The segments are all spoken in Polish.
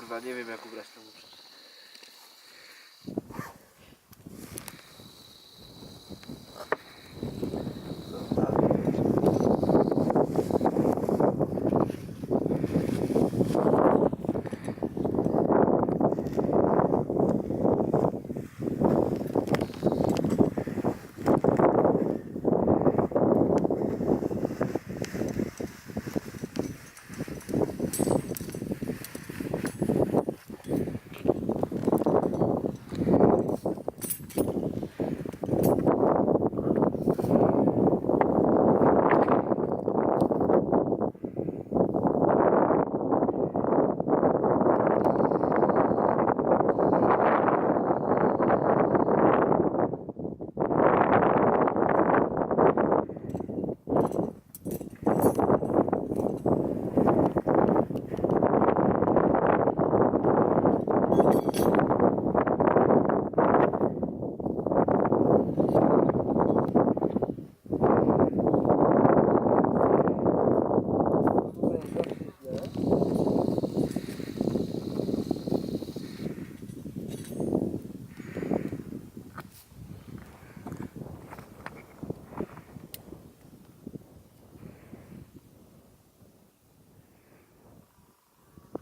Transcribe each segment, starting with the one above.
Kurwa, nie wiem jak ubrać tę uprzeć.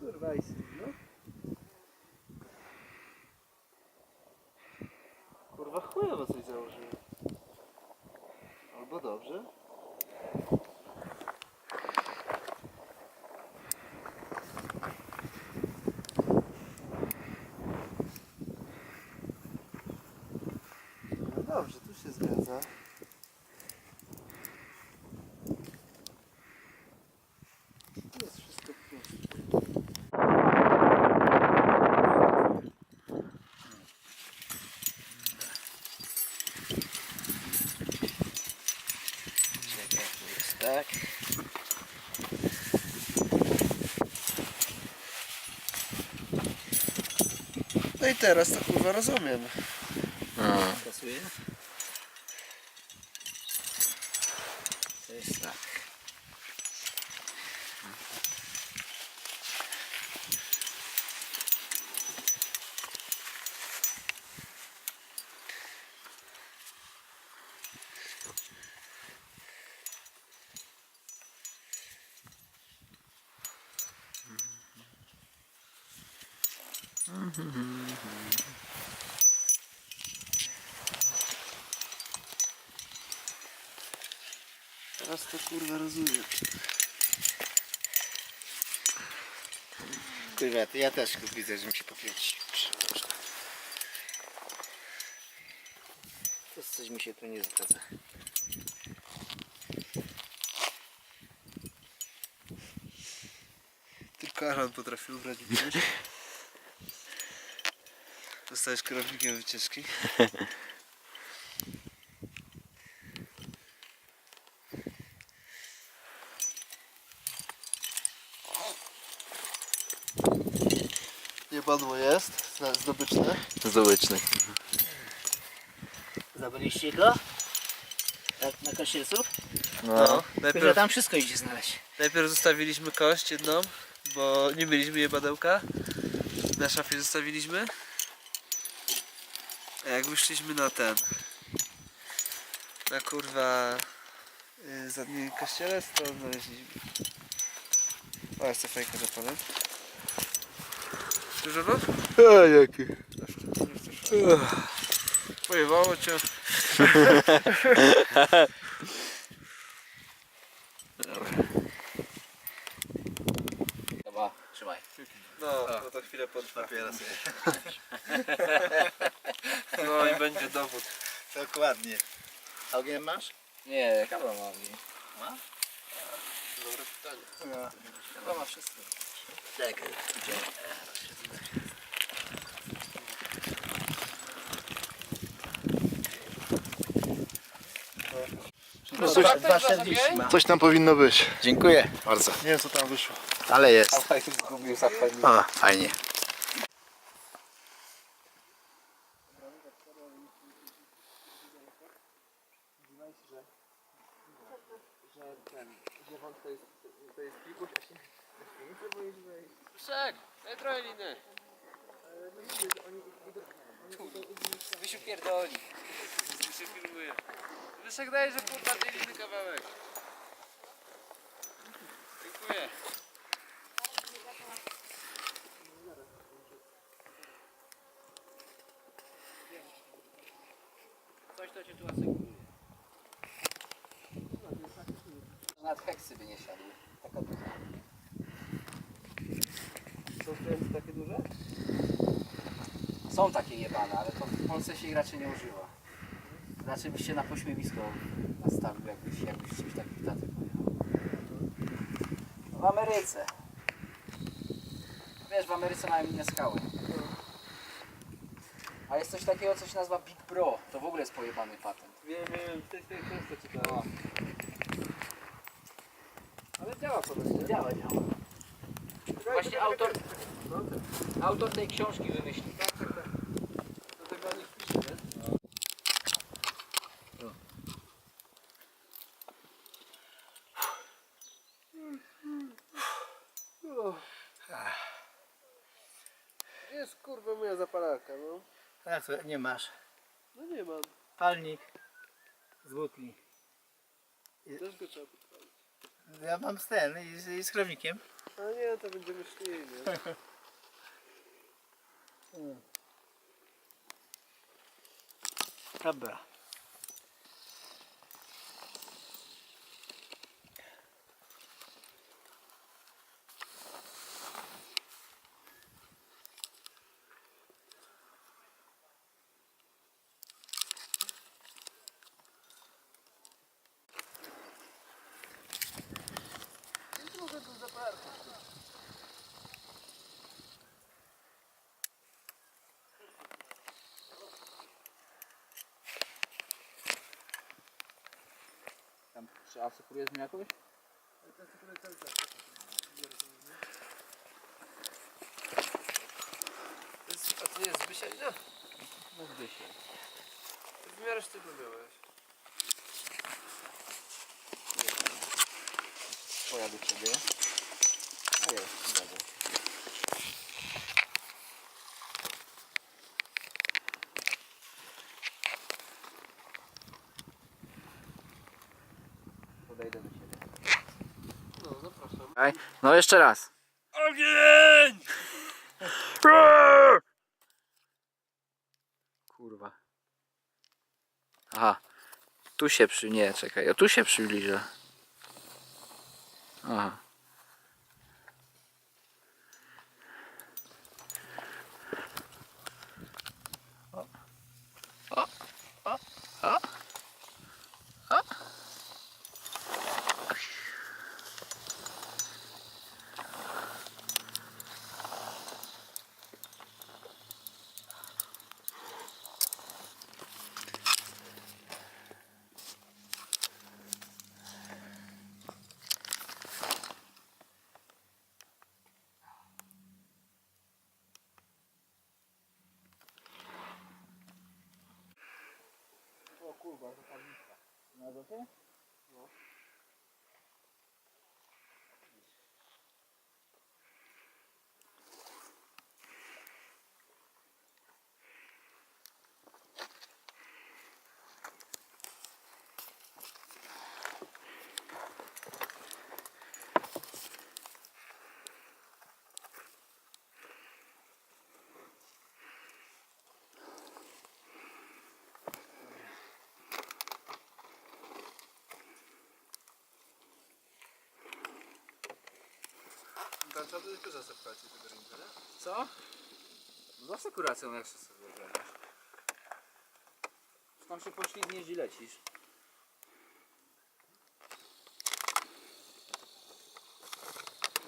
Kurwa i syn, no. Kurwa chujowo coś założyłem. Albo dobrze. No dobrze, tu się zgadza. Jest wszystko tu jest tak. No i teraz to kurwa rozumiem. Pasuje? To jest tak. Teraz to kurwa rozumiem. Kurwa, to ja też widzę, że mi się popięci. To coś mi się tu nie zgadza. Tylko Alan potrafił ubrać. Zostałeś kierownikiem wycieczki. padło jest, zna- zdobyczne. Zdobyczny. Zdobyliście go? Tak, na kościelców? No. Kurwa, najpierw, tam wszystko idzie znaleźć. najpierw zostawiliśmy kość jedną, bo nie mieliśmy jej badełka. Na szafie zostawiliśmy. A jak wyszliśmy na ten, na kurwa yy, zadni kościele, to znaleźliśmy. O, jeszcze fajkę zapalę. Dużo no? A jaki? Pojebało cię. Dobra, trzymaj. No, no to chwilę potrwa. No i będzie dowód. Dokładnie. Ogień masz? Nie, kabla ma ogień. Dobre pytanie. Kabla ma wszystko. Tak. No coś, coś tam powinno być. Dziękuję. Bardzo. Nie wiem co tam wyszło. Ale jest. O, fajnie. że ten, że jest pikuś, a się Szek, daj trochę liny. Wysiu pierdoli. Wysiu filmuje. Wyszek daj, że kurwa tej liny kawałek. Dziękuję. Coś to cię tu asekuruje. Nawet heksy by nie siadły. Są kręty takie duże? Są takie jebane, ale to w Polsce się ich raczej nie używa. Raczej byś się na pośmiewisko nastawił, jakbyś, jakbyś czymś takim taty pojechał. W Ameryce. Wiesz, w Ameryce mają inne skały. A jest coś takiego, co się nazywa Big Bro. To w ogóle jest pojebany patent. Wiem, wiem, tej, tej książce czytałem. Ale działa ponoć, nie? Działa, działa. Właśnie autor, autor tej książki wymyślił. Do tego nie wpisze, nie? O. Gdzie jest kurwa moja zapalarka, no? Tak, to nie masz. No nie mam, Palnik z butli. też go trzeba podpalić. Ja mam z ten i z, i z. A nie, to będziemy szli, nie? Dobra. Czy asekurujesz mi jest, a to nie jest Zbysienia? No gdzieś się. W miarę sztywno miałeś. Twoja do ciebie. A jest, dobra. Podejdę do ciebie. No, zapraszam. No jeszcze raz. Ogień! Kurwa. Aha. Tu się przy... Nie, czekaj. O, tu się przybliża. Aha. O kurwa, zapalnica. Znalazło się? Tam tylko zasepkać tego nie? Co? No z asekuracją jak się sobie wyobrażasz. Tam się poślizgniesz i lecisz.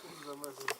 Kurwa, mazur.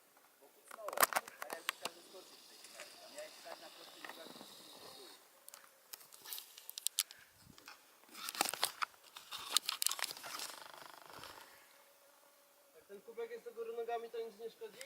góry nogami, to nic nie szkodzi?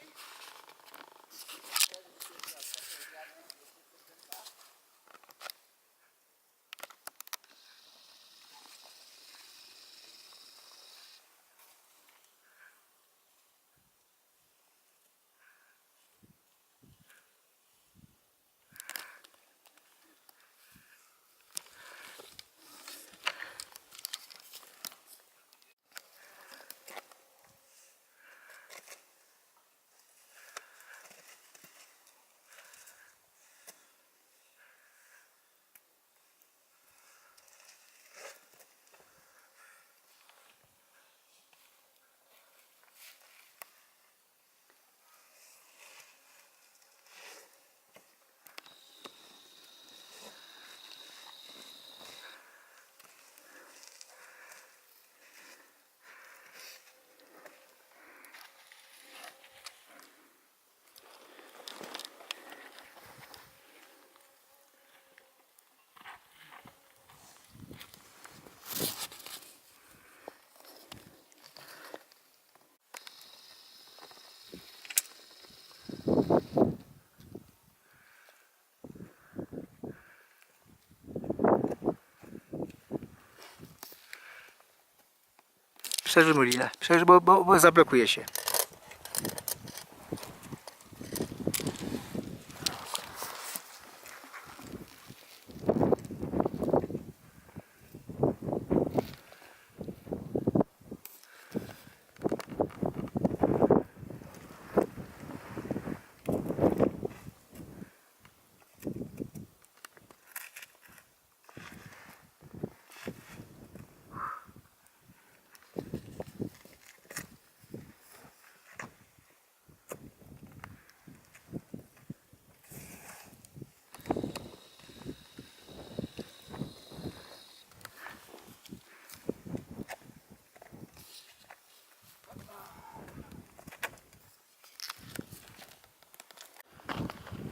Przerwy mu linę, Przerwy, bo, bo, bo zablokuje się.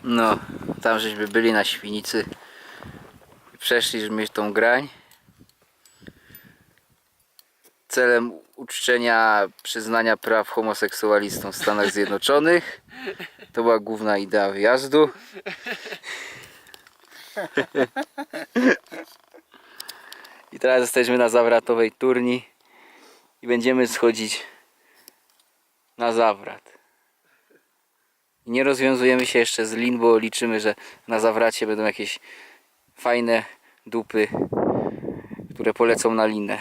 No, tam żeśmy byli na Świnicy. Przeszliśmy tą grań. Celem uczczenia przyznania praw homoseksualistom w Stanach Zjednoczonych. To była główna idea wyjazdu. I teraz jesteśmy na zawratowej turni i będziemy schodzić na zawrat. I nie rozwiązujemy się jeszcze z lin, bo liczymy, że na zawracie będą jakieś fajne dupy, które polecą na linę.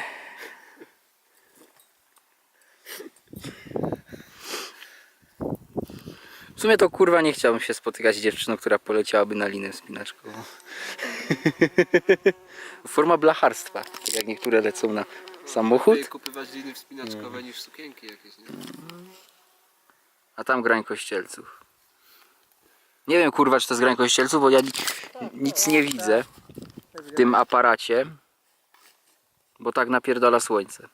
W sumie to kurwa nie chciałbym się spotykać z dziewczyną, która poleciałaby na linę wspinaczkową. Forma blacharstwa, tak jak niektóre lecą na samochód, Lepiej kupywać liny wspinaczkowe niż sukienki jakieś, nie? a tam grań kościelców. Nie wiem kurwa czy to jest grań kościelców, bo ja ni- nic nie widzę w tym aparacie, bo tak napierdala słońce.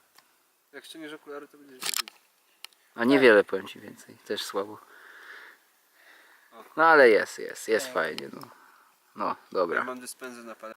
Jak ściągniesz okulary, to będziesz widzieć. A niewiele powiem ci więcej, też słabo. No ale jest, jest, jest fajnie. No, no dobra. Ja mam dyspensę na palę.